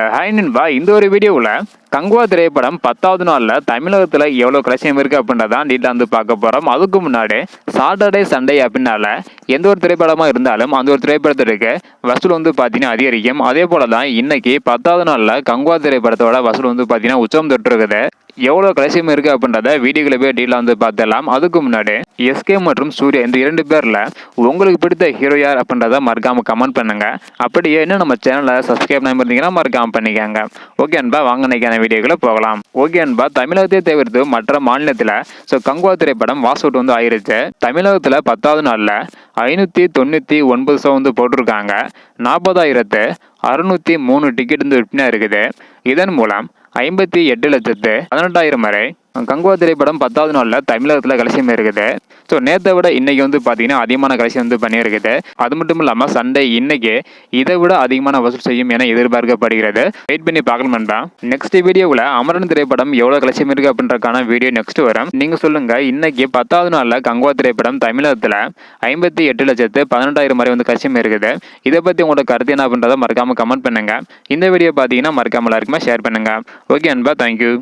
Hi நண்பா இந்த ஒரு வீடியோவில் கங்குவா திரைப்படம் பத்தாவது நாளில் தமிழகத்தில் எவ்வளோ கலசியம் இருக்குது அப்படின்றதான் டீட்டாக வந்து பார்க்க போகிறோம் அதுக்கு முன்னாடி சாட்டர்டே சண்டே அப்படின்னால எந்த ஒரு திரைப்படமாக இருந்தாலும் அந்த ஒரு திரைப்படத்திற்கு வசூல் வந்து பார்த்தீங்கன்னா அதிகரிக்கும். அதே போல தான் இன்னைக்கு பத்தாவது நாளில் கங்குவா திரைப்படத்தோட வசூல் வந்து பார்த்தீங்கன்னா உச்சம் தொட்டிருக்குது. எவ்வளோ கலசியம் இருக்குது அப்படின்றத வீடியோக்களை போய் டீலாக வந்து பார்த்துடலாம். அதுக்கு முன்னாடி எஸ்கே மற்றும் சூர்யா இந்த இரண்டு பேரில் உங்களுக்கு பிடித்த ஹீரோ யார் அப்படின்றத மறக்காமல் கமெண்ட் பண்ணுங்க. அப்படியே இன்னும் நம்ம சேனலை சப்ஸ்கிரைப் பண்ணி இருந்தீங்கன்னா மறக்காமல் பண்ணிக்காங்க. ஓகே அன்பா வாங்க நினைக்கான வீடியோக்களை போகலாம். ஓகே அன்பா தமிழகத்தை தவிர்த்து மற்ற மாநிலத்தில் ஸோ கங்குவா திரைப்படம் வாஸ் அவுட் வந்து ஆயிருச்சு. தமிழகத்தில் பத்தாவது நாளில் ஐநூற்றி தொண்ணூற்றி ஒன்பது ஷோ வந்து போட்டிருக்காங்க. நாற்பதாயிரத்து அறுநூற்றி மூணு டிக்கெட் வந்து விற்பனை இருக்குது. இதன் மூலம் ஐம்பத்தி எட்டு லட்சத்து பதினெட்டாயிரம் வரை கங்குவா திரைப்படம் பத்தாவது நாளில் தமிழகத்தில் கலெக்ஷன் இருக்குது. ஸோ நேற்றை விட இன்றைக்கி வந்து பார்த்தீங்கன்னா அதிகமான கலெக்ஷன் வந்து பண்ணியிருக்குது அது மட்டும் இல்லாமல் சண்டே இன்றைக்கி இதை விட அதிகமான வசூல் செய்யும் என எதிர்பார்க்கப்படுகிறது. வெயிட் பண்ணி பார்க்கணும் வேண்டாம் நெக்ஸ்ட் வீடியோவில் அமரன் திரைப்படம் எவ்வளோ கலெக்ஷன் இருக்குது அப்படின்றக்கான வீடியோ நெக்ஸ்ட் வரும். நீங்கள் சொல்லுங்கள் இன்றைக்கி பத்தாவது நாளில் கங்குவா திரைப்படம் தமிழகத்தில் ஐம்பத்தி எட்டு லட்சத்து பதினெட்டாயிரம் வரை வந்து கலெக்ஷன் இருக்குது. இதை பற்றி உங்களோட கருத்து என்ன அப்படின்றத மறக்காமல் கமெண்ட் பண்ணுங்கள் இந்த வீடியோ பார்த்தீங்கன்னா மறக்காமல் எல்லாருக்குமே ஷேர் பண்ணுங்கள் ஓகே அன்பா தேங்க்யூ